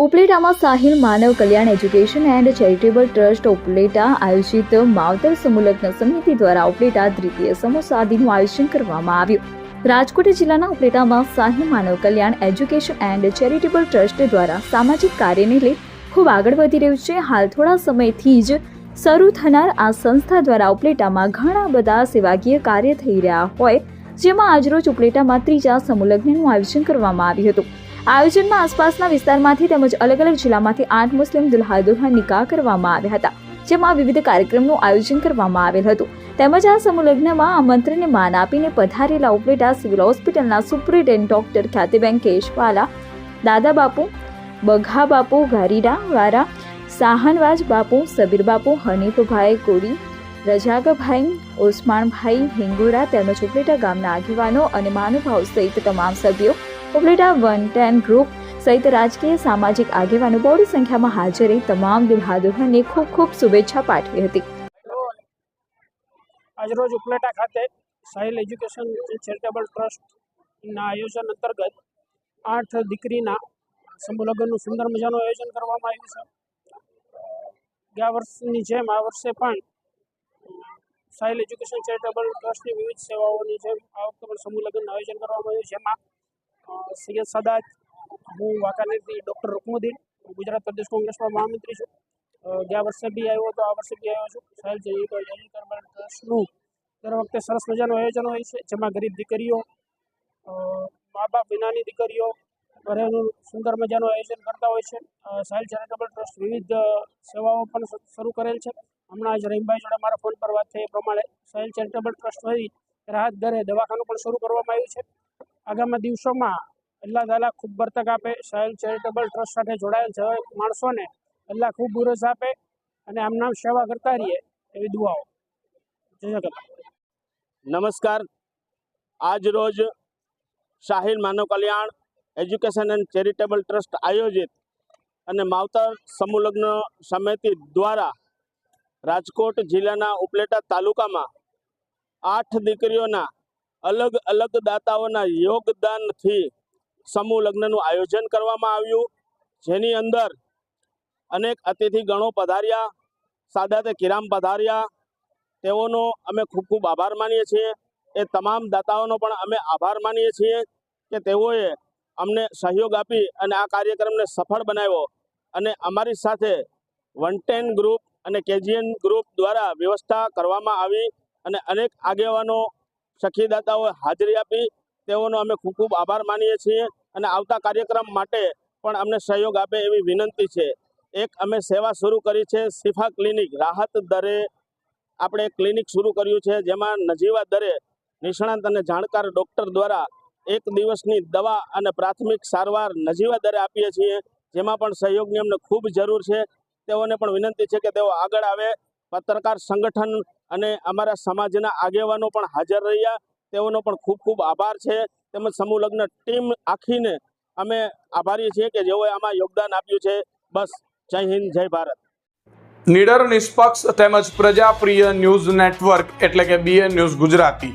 ઉપલેટામાં Sahil Manav Kalyan education and charitable trust Upleta આયોજિત માવતર સમુલગ્ન સમિતિ દ્વારા ઉપલેટા દ્વિતીય સમોસા આયોજન કરવામાં આવ્યું. રાજકોટ જિલ્લાના ઉપલેટામાં Sahil Manav Kalyan education and charitable trust દ્વારા સામાજિક કાર્યને લઈ ખૂબ આગળ વધી રહ્યું છે. હાલ થોડા સમયથી જ શરૂ થનાર આ સંસ્થા દ્વારા ઉપલેટામાં ઘણા બધા સેવાકીય કાર્ય થઈ રહ્યા હોય, જેમાં આજરોજ ઉપલેટામાં ત્રીજા સમુલગ્નનું આયોજન કરવામાં આવ્યું હતું. આયોજનમાં આસપાસના વિસ્તારમાંથી તેમજ અલગ અલગ જિલ્લામાંથી આઠ મુસ્લિમ દુલ્હા દુલ્હન નિકાહ કરવામાં આવ્યા હતા, જેમાં વિવિધ કાર્યક્રમનું આયોજન કરવામાં આવેલ હતું. તેમજ આ સમૂહલગ્નમાં આમંત્રણને માન આપીને પધારેલા ઉપલેટા સિવિલ હોસ્પિટલના સુપ્રિન્ટેન્ડન્ટ ડોક્ટર ખ્યાતિબેન કેશવાલા દાદા બાપુ બઘા બાપુ ગારીડા વારા સાહનવાજ બાપુ સબીર બાપુ હનીફભાઈ કોડી રજાગભાઈ ઓસમાણભાઈ હિંગોરા તેમજ ઉપલેટા ગામના આગેવાનો અને મહાનુભાવ સહિત તમામ સભ્યો ઉપલેટા વન ટેન ગ્રુપ સહિત રાજકીય સામાજિક આગેવાનો બહોળી સંખ્યામાં હાજર રહી તમામ દુલ્હા દુલ્હનને ખૂબ ખૂબ શુભેચ્છા પાઠવી હતી. આજરોજ ઉપલેટા ખાતે સાહિલ એજ્યુકેશન ચેરિટેબલ ટ્રસ્ટના આયોજન અંતર્ગત આઠ દીકરીના સમૂહલગ્નનું સુંદર મજાનું આયોજન કરવામાં આવ્યું છે. ગયા વર્ષની જેમ આ વર્ષે પણ સાહિલ એજ્યુકેશન ચેરિટેબલ ટ્રસ્ટની વિવિધ સેવાઓની જેમ આ વખતે પણ સમૂહ આયોજન કરવામાં આવ્યું જેમાં સૈયદ સાદાત, હું વાંકાનેરથી ડૉક્ટર રુકમુદ્દીન ગુજરાત પ્રદેશ કોંગ્રેસમાં મહામંત્રી છું. ગયા વર્ષે બી આવ્યો હતો, આ વર્ષે બી આવ્યો છું. સાહેલ ચેરિટેબલ ટ્રસ્ટનું દર વખતે સરસ મજાનું આયોજન હોય છે, જેમાં ગરીબ દીકરીઓ મા બાપ વિનાની દીકરીઓ, ઘરેનું સુંદર મજાનું આયોજન કરતા હોય છે. સાહેલ ચેરિટેબલ ટ્રસ્ટ વિવિધ સેવાઓ પણ શરૂ કરેલ છે. હમણાં જ રહીમભાઈ જોડે મારા ફોન પર વાત થઈ એ પ્રમાણે સાહેલ ચેરિટેબલ ટ્રસ્ટ વતી રાહત દરે દવાખાનું પણ શરૂ કરવામાં આવ્યું છે. આગામી દિવસોમાં અલ્લાહ તાલા ખૂબ બરતક આપે સાહિલ ચેરિટેબલ ટ્રસ્ટ સાથે જોડાયેલ છે માણસોને અલ્લાહ ખૂબ બુરસ આપે અને આમ નામ સેવા કરતા રહીએ એવી દુઆઓ. નમસ્કાર. આજ રોજ Shahir Manav Kalyan education and charitable trust આયોજિત અને માવતર સમૂહલગ્ન સમિતિ દ્વારા રાજકોટ જિલ્લાના ઉપલેટા તાલુકામાં આઠ દીકરીઓના અલગ અલગ દાતાઓના યોગદાનથી સમૂહ લગ્નનું આયોજન કરવામાં આવ્યું. જેની અંદર અનેક અતિથિ ગણો પધાર્યા. સાદાતે કિરામ પધાર્યા. તેઓનો અમે ખૂબ ખૂબ આભાર માનીએ છીએ. એ તમામ દાતાઓનો પણ અમે આભાર માનીએ છીએ કે તેઓએ અમને સહયોગ આપી અને આ કાર્યક્રમને સફળ બનાવ્યો. અને અમારી સાથે વન ટેન ગ્રુપ અને કેજીએન ગ્રુપ દ્વારા વ્યવસ્થા કરવામાં આવી અને અનેક આગેવાનો સખીદાતાઓએ હાજરી આપી. તેઓનો અમે ખૂબ ખૂબ આભાર માનીએ છીએ અને આવતા કાર્યક્રમ માટે પણ અમને સહયોગ આપે એવી વિનંતી છે. એક અમે સેવા શરૂ કરી છે સિફા ક્લિનિક. રાહત દરે આપણે ક્લિનિક શરૂ કર્યું છે જેમાં નજીવા દરે નિષ્ણાંત અને જાણકાર ડૉક્ટર દ્વારા એક દિવસની દવા અને પ્રાથમિક સારવાર નજીવા દરે આપીએ છીએ. જેમાં પણ સહયોગની અમને ખૂબ જરૂર છે. તેઓને પણ વિનંતી છે કે તેઓ આગળ આવે. પત્રકાર સંગઠન અને અમારા સમાજના આગેવાનો પણ હાજર રહ્યા. તેઓનો પણ ખૂબ ખૂબ આભાર છે. તેમજ સમૂહ લગ્ન ટીમ આખીને અમે આભારી છીએ કે જેઓએ આમાં યોગદાન આપ્યું છે. બસ, જય હિન્દ, જય ભારત. નિડર નિષ્પક્ષ તેમજ પ્રજાપ્રિય ન્યૂઝ નેટવર્ક એટલે કે BN news Gujarati.